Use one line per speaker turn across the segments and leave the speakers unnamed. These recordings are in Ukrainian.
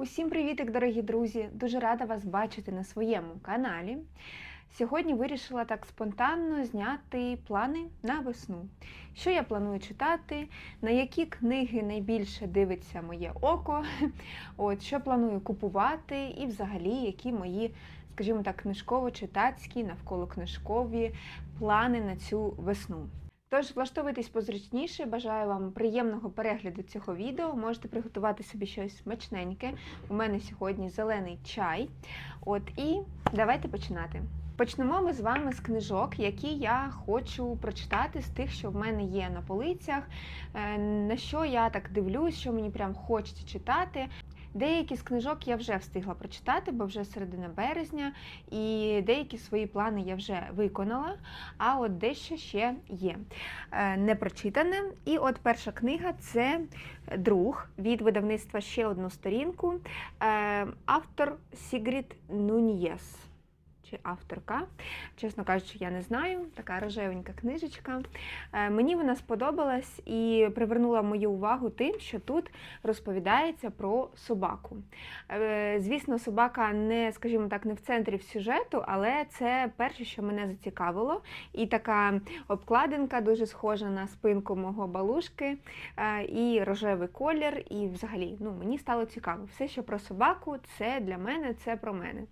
Усім привітик, дорогі друзі! Дуже рада вас бачити на своєму каналі. Сьогодні вирішила так спонтанно зняти плани на весну. Що я планую читати, на які книги найбільше дивиться моє око, от, що планую купувати, і взагалі, які мої, скажімо так, книжково-читацькі, навколо-книжкові плани на цю весну. Тож влаштовуйтесь позручніше, бажаю вам приємного перегляду цього відео. Можете приготувати собі щось смачненьке. У мене сьогодні зелений чай. От і давайте починати. Почнемо ми з вами з книжок, які я хочу прочитати з тих, що в мене є на полицях, е, на що я так дивлюсь, що мені прям хочеться читати. Деякі з книжок я вже встигла прочитати, бо вже середина березня, і деякі свої плани я вже виконала, а от дещо ще є непрочитане. І от перша книга це друг від видавництва ще одну сторінку. Е, Автор Сігріт Нуньєс. Чи авторка, чесно кажучи, я не знаю. Така рожевенька книжечка. Е, Мені вона сподобалась і привернула мою увагу тим, що тут розповідається про собаку. Е, Звісно, собака не, скажімо так, не в центрі сюжету, але це перше, що мене зацікавило. І така обкладинка дуже схожа на спинку мого балушки, е, і рожевий колір. І взагалі ну, мені стало цікаво. Все, що про собаку, це для мене, це про мене.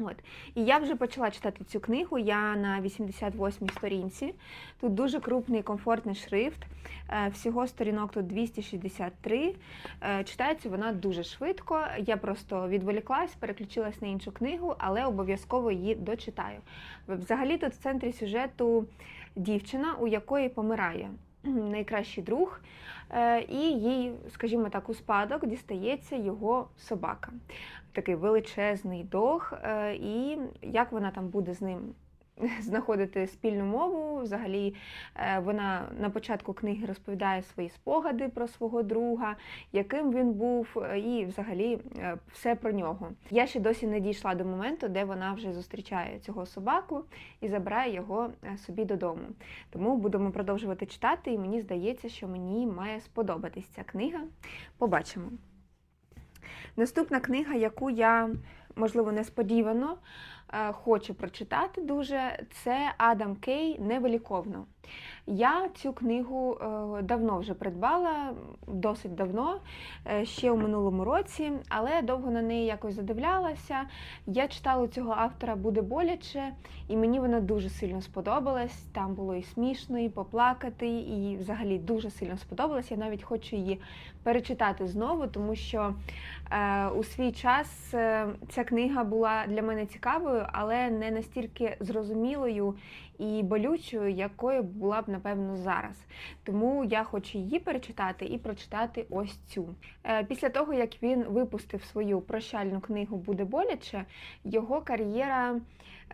От. І я вже почала читати цю книгу. Я на 88-й сторінці. Тут дуже крупний комфортний шрифт. Е, Всього сторінок тут 263. Е, Читається вона дуже швидко. Я просто відволіклась, переключилась на іншу книгу, але обов'язково її дочитаю. Взагалі тут в центрі сюжету дівчина, у якої помирає найкращий друг, е, і їй, скажімо так, у спадок дістається його собака. Такий величезний дог, е, і як вона там буде з ним знаходити спільну мову. Взагалі, е, вона на початку книги розповідає свої спогади про свого друга, яким він був, е, і взагалі е, все про нього. Я ще досі не дійшла до моменту, де вона вже зустрічає цього собаку і забирає його собі додому. Тому будемо продовжувати читати, і мені здається, що мені має сподобатись ця книга. Побачимо. Наступна книга, яку я, можливо, несподівано хочу прочитати дуже, це Адам Кей Невиліковно. Я цю книгу е, давно вже придбала, досить давно, е, ще у минулому році, але довго на неї якось задивлялася. Я читала цього автора буде боляче, і мені вона дуже сильно сподобалась. Там було і смішно, і поплакати, і взагалі дуже сильно сподобалась. Я навіть хочу її перечитати знову, тому що е, у свій час е, ця книга була для мене цікавою, але не настільки зрозумілою і болючою, якою була б, напевно, зараз. Тому я хочу її перечитати і прочитати ось цю. Е, Після того, як він випустив свою прощальну книгу Буде боляче, його кар'єра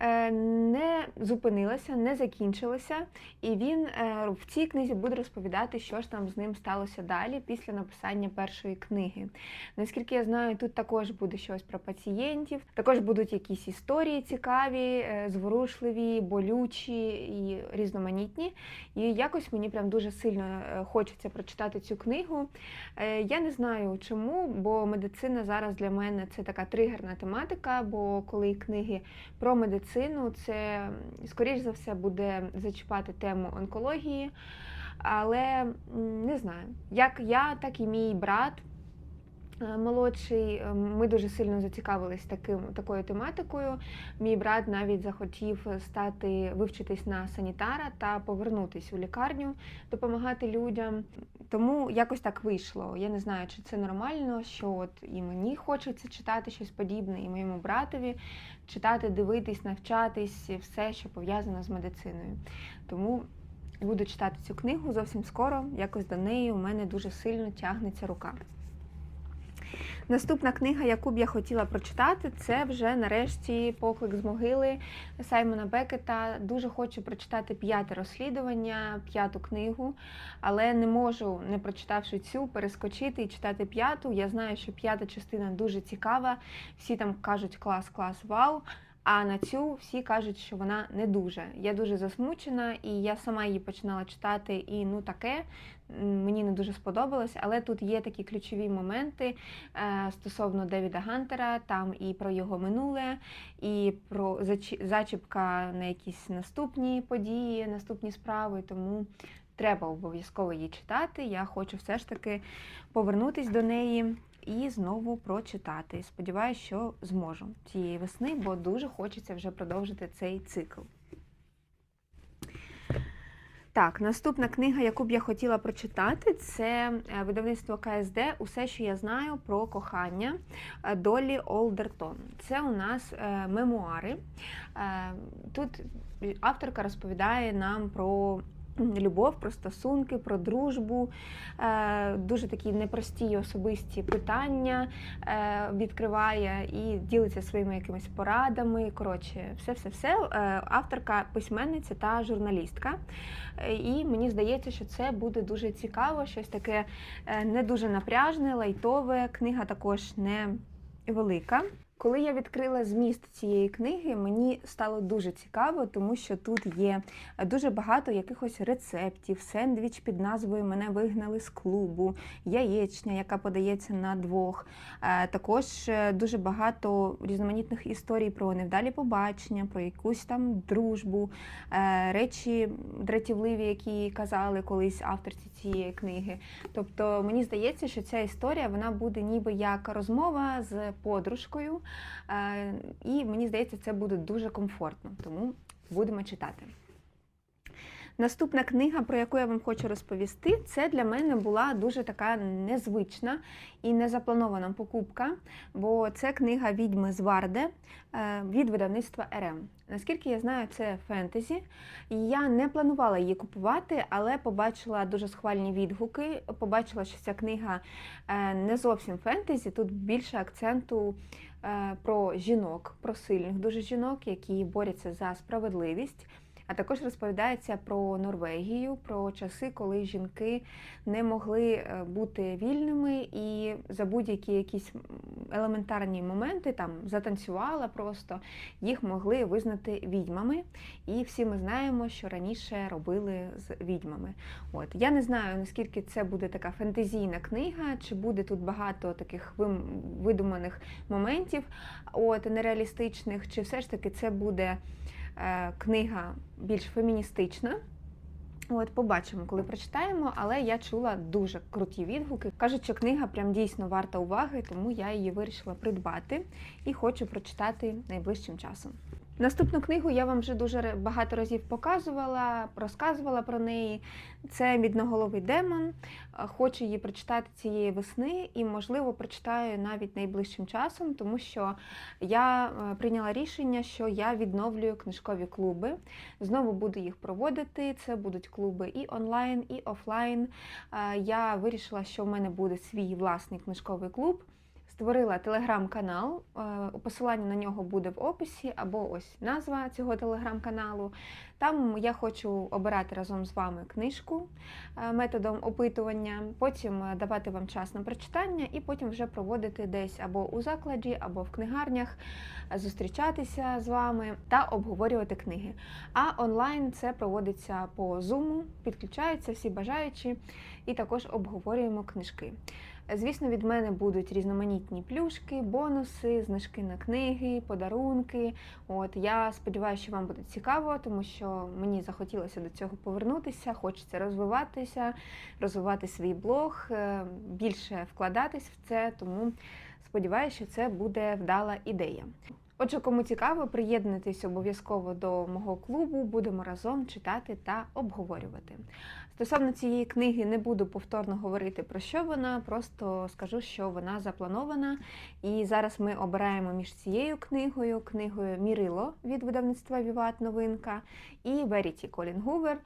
не зупинилася, не закінчилася, і він е, в цій книзі буде розповідати, що ж там з ним сталося далі після написання першої книги. Наскільки я знаю, тут також буде щось про пацієнтів, також будуть якісь історії цікаві, е, зворушливі, болючі і різноманітні. І якось мені прям дуже сильно е, хочеться прочитати цю книгу. Е, Я не знаю чому, бо медицина зараз для мене це така тригерна тематика, бо коли книги про медицину, це скоріш за все буде зачіпати тему онкології. Але не знаю, як я, так і мій брат. Е, Молодший, е, ми дуже сильно зацікавились таким такою тематикою. Мій брат навіть захотів стати вивчитись на санітара та повернутись у лікарню, допомагати людям. Тому якось так вийшло. Я не знаю, чи це нормально, що от і мені хочеться читати щось подібне, і моєму братові читати, дивитись, навчатись, все, що пов'язано з медициною. Тому буду читати цю книгу зовсім скоро. Якось до неї у мене дуже сильно тягнеться рука. Наступна книга, яку б я хотіла прочитати, це вже нарешті поклик з могили Саймона Бекета. Дуже хочу прочитати п'яте розслідування, п'яту книгу, але не можу, не прочитавши цю, перескочити і читати п'яту. Я знаю, що п'ята частина дуже цікава. Всі там кажуть клас, клас, вау. А на цю всі кажуть, що вона не дуже. Я дуже засмучена, і я сама її починала читати, і ну таке. мені не дуже сподобалось, але тут є такі ключові моменти е, стосовно Девіда Гантера, там і про його минуле, і про зачіпка на якісь наступні події, наступні справи. Тому треба обов'язково її читати. Я хочу все ж таки повернутись до неї і знову прочитати. Сподіваюсь, що зможу цієї весни, бо дуже хочеться вже продовжити цей цикл. Так, наступна книга, яку б я хотіла прочитати, це е, видавництво КСД Усе, що я знаю про кохання Долі Олдертон. Це у нас е, мемуари. Е, Тут авторка розповідає нам про любов, про стосунки, про дружбу, е, дуже такі непрості особисті питання е, відкриває і ділиться своїми якимись порадами. Коротше, все-все-все. Е, Авторка, письменниця та журналістка. І мені здається, що це буде дуже цікаво, щось таке не дуже напряжне, лайтове. Книга також не велика. Коли я відкрила зміст цієї книги, мені стало дуже цікаво, тому що тут є дуже багато якихось рецептів, сендвіч під назвою Мене вигнали з клубу, яєчня, яка подається на двох. Е, Також е, дуже багато різноманітних історій про невдалі побачення, про якусь там дружбу, е, речі дратівливі, які казали колись авторці цієї книги. Тобто мені здається, що ця історія вона буде ніби як розмова з подружкою, і мені здається, це буде дуже комфортно. Тому будемо читати. Наступна книга, про яку я вам хочу розповісти, це для мене була дуже така незвична і незапланована покупка, бо це книга Відьми з Варде е, від видавництва РМ. Наскільки я знаю, це фентезі. Я не планувала її купувати, але побачила дуже схвальні відгуки. Побачила, що ця книга е, не зовсім фентезі, тут більше акценту е, про жінок, про сильних дуже жінок, які борються за справедливість. А також розповідається про Норвегію, про часи, коли жінки не могли е, бути вільними і за будь-які якісь елементарні моменти там затанцювала просто, їх могли визнати відьмами. І всі ми знаємо, що раніше робили з відьмами. От я не знаю наскільки це буде така фентезійна книга, чи буде тут багато таких видуманих моментів, от нереалістичних, чи все ж таки це буде книга більш феміністична. От, побачимо, коли прочитаємо, але я чула дуже круті відгуки. Кажуть, що книга прям дійсно варта уваги, тому я її вирішила придбати і хочу прочитати найближчим часом. Наступну книгу я вам вже дуже багато разів показувала, розказувала про неї. Це Мідноголовий демон. Е, Хочу її прочитати цієї весни і, можливо, прочитаю навіть найближчим часом, тому що я е, прийняла рішення, що я відновлюю книжкові клуби. Знову буду їх проводити. Це будуть клуби і онлайн, і офлайн. Е, Я вирішила, що в мене буде свій власний книжковий клуб. Створила телеграм-канал. е, Посилання на нього буде в описі, або ось назва цього телеграм-каналу. Там я хочу обирати разом з вами книжку е, методом опитування, потім е, давати вам час на прочитання, і потім вже проводити десь або у закладі, або в книгарнях, е, зустрічатися з вами та обговорювати книги. А онлайн це проводиться по Zoom, підключаються всі бажаючі, і також обговорюємо книжки. Звісно, від мене будуть різноманітні плюшки, бонуси, знижки на книги, подарунки. От я сподіваюся, що вам буде цікаво, тому що мені захотілося до цього повернутися. Хочеться розвиватися, розвивати свій блог, е, більше вкладатись в це. Тому сподіваюся, що це буде вдала ідея. Отже, кому цікаво, приєднуйтесь обов'язково до мого клубу, будемо разом читати та обговорювати. Стосовно цієї книги не буду повторно говорити про що вона, просто скажу, що вона запланована. І зараз ми обираємо між цією книгою, книгою Мірило від видавництва Віват Новинка і Веріті Колін Гувер.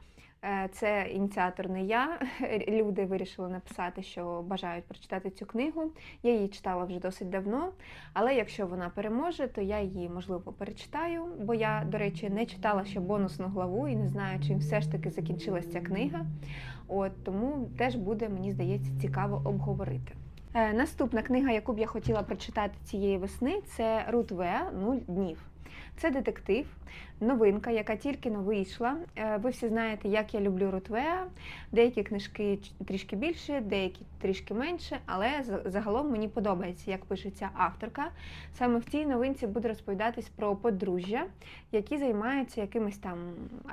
Е, Це ініціатор не я. Люди вирішили написати, що бажають прочитати цю книгу. Я її читала вже досить давно, але якщо вона переможе, то я її можливо перечитаю. Бо я, до речі, не читала ще бонусну главу і не знаю, чим все ж таки закінчилась ця книга. От тому теж буде, мені здається, цікаво обговорити. Е, Наступна книга, яку б я хотіла прочитати цієї весни, це Рут В. «Нуль днів. Це детектив, новинка, яка тільки но вийшла. Е, Ви всі знаєте, як я люблю Рутвеа. Деякі книжки трішки більше, деякі трішки менше, але загалом мені подобається, як пишеться авторка. Саме в цій новинці буде розповідатись про подружжя, які займаються якимись там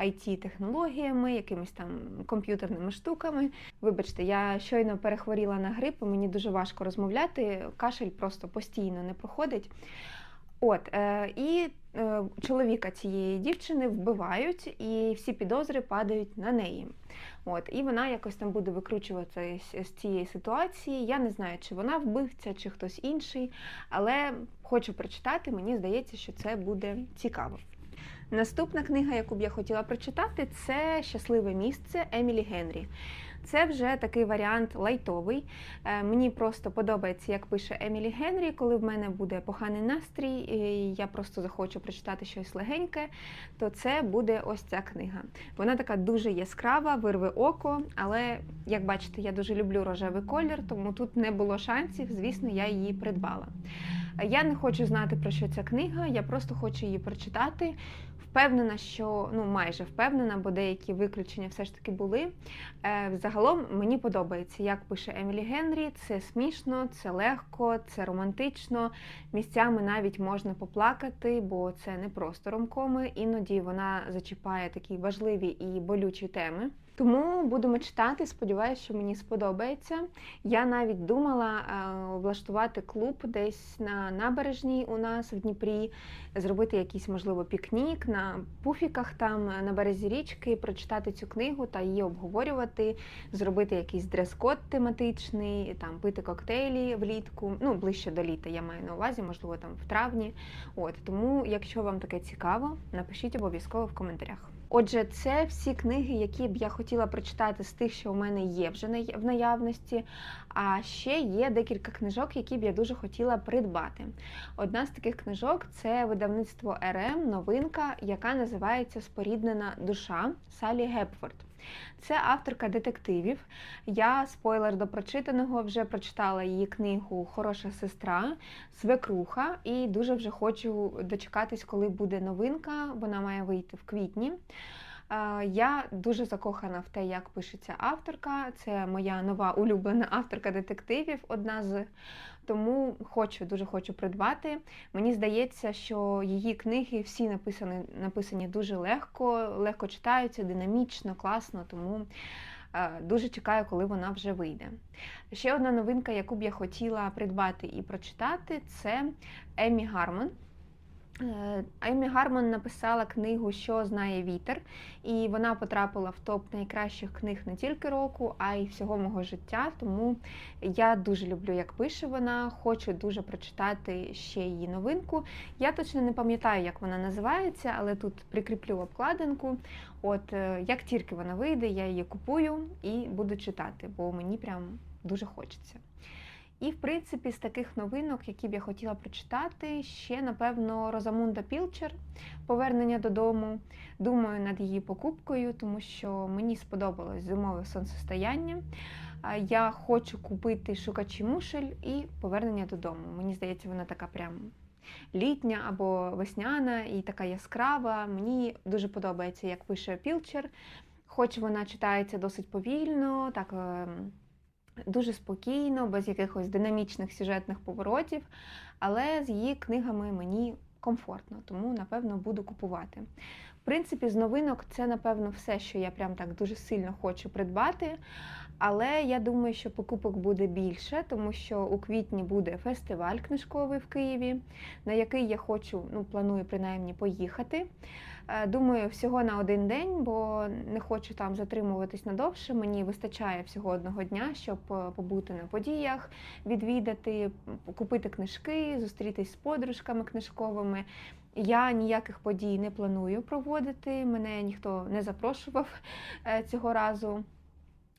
IT-технологіями, якимись там комп'ютерними штуками. Вибачте, я щойно перехворіла на грип, і мені дуже важко розмовляти. Кашель просто постійно не проходить. От, е, і е, чоловіка цієї дівчини вбивають, і всі підозри падають на неї. От, і вона якось там буде викручуватися з, цієї ситуації. Я не знаю, чи вона вбивця, чи хтось інший, але хочу прочитати, мені здається, що це буде цікаво. Наступна книга, яку б я хотіла прочитати, це Щасливе місце Емілі Генрі. Це вже такий варіант лайтовий. Е, Мені просто подобається, як пише Емілі Генрі, коли в мене буде поганий настрій, і я просто захочу прочитати щось легеньке, то це буде ось ця книга. Вона така дуже яскрава, вирве око, але як бачите, я дуже люблю рожевий колір, тому тут не було шансів. Звісно, я її придбала. Я не хочу знати про що ця книга, я просто хочу її прочитати. Впевнена, що ну майже впевнена, бо деякі виключення все ж таки були. Е, Загалом мені подобається, як пише Емілі Генрі. Це смішно, це легко, це романтично. Місцями навіть можна поплакати, бо це не просто ромкоми. Іноді вона зачіпає такі важливі і болючі теми. Тому будемо читати. Сподіваюся, що мені сподобається. Я навіть думала влаштувати клуб десь на набережній у нас в Дніпрі, зробити якийсь, можливо, пікнік на пуфіках там на березі річки, прочитати цю книгу та її обговорювати, зробити якийсь дрес-код тематичний, там пити коктейлі влітку, ну ближче до літа, я маю на увазі, можливо, там в травні. От тому, якщо вам таке цікаво, напишіть обов'язково в коментарях. Отже, це всі книги, які б я хотіла прочитати з тих, що у мене є вже в наявності. А ще є декілька книжок, які б я дуже хотіла придбати. Одна з таких книжок це видавництво РМ, новинка, яка називається Споріднена душа Салі Гепфорд. Це авторка детективів. Я спойлер до прочитаного вже прочитала її книгу Хороша сестра, свекруха, і дуже вже хочу дочекатись, коли буде новинка. Вона має вийти в квітні. Я дуже закохана в те, як пишеться авторка. Це моя нова улюблена авторка детективів, одна з. Тому хочу, дуже хочу придбати. Мені здається, що її книги всі написані, написані дуже легко, легко читаються, динамічно, класно, тому дуже чекаю, коли вона вже вийде. Ще одна новинка, яку б я хотіла придбати і прочитати, це Емі Гармон. Е, Емі Гармон написала книгу Що знає вітер, і вона потрапила в топ найкращих книг не тільки року, а й всього мого життя. Тому я дуже люблю, як пише вона. Хочу дуже прочитати ще її новинку. Я точно не пам'ятаю, як вона називається, але тут прикріплю обкладинку. От е, як тільки вона вийде, я її купую і буду читати, бо мені прям дуже хочеться. І, в принципі, з таких новинок, які б я хотіла прочитати, ще, напевно, Розамунда Пілчер Повернення додому. Думаю над її покупкою, тому що мені сподобалось зимове сонцестояння. Я хочу купити шукачі мушель і повернення додому. Мені здається, вона така прям літня або весняна і така яскрава. Мені дуже подобається, як пише Пілчер. Хоч вона читається досить повільно, так. Дуже спокійно, без якихось динамічних сюжетних поворотів, але з її книгами мені комфортно, тому напевно буду купувати. В принципі, з новинок це, напевно, все, що я прям так дуже сильно хочу придбати. Але я думаю, що покупок буде більше, тому що у квітні буде фестиваль книжковий в Києві, на який я хочу, ну планую принаймні поїхати. Е, Думаю, всього на один день, бо не хочу там затримуватись надовше. Мені вистачає всього одного дня, щоб е, побути на подіях, відвідати, купити книжки, зустрітись з подружками книжковими. Я ніяких подій не планую проводити. Мене ніхто не запрошував е, цього разу.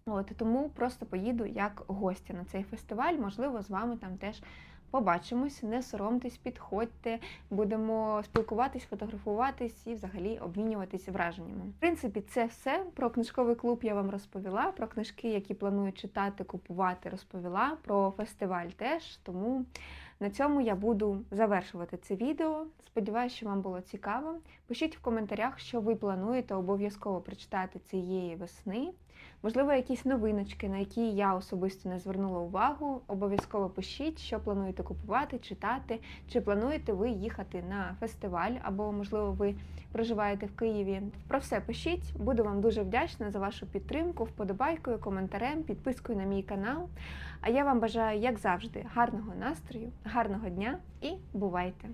От тому просто поїду як гостя на цей фестиваль. Можливо, з вами там теж побачимось. Не соромтесь, підходьте, будемо спілкуватись, фотографуватись і взагалі обмінюватись враженнями. В принципі, це все про книжковий клуб. Я вам розповіла. Про книжки, які планую читати, купувати, розповіла. Про фестиваль теж. Тому На цьому я буду завершувати це відео. Сподіваюся, що вам було цікаво. Пишіть в коментарях, що ви плануєте обов'язково прочитати цієї весни. Можливо, якісь новиночки, на які я особисто не звернула увагу. Обов'язково пишіть, що плануєте купувати, читати, чи плануєте ви їхати на фестиваль, або, можливо, ви проживаєте в Києві. Про все пишіть. Буду вам дуже вдячна за вашу підтримку, вподобайкою, коментарем, підпискою на мій канал. А я вам бажаю, як завжди, гарного настрою, гарного дня і бувайте!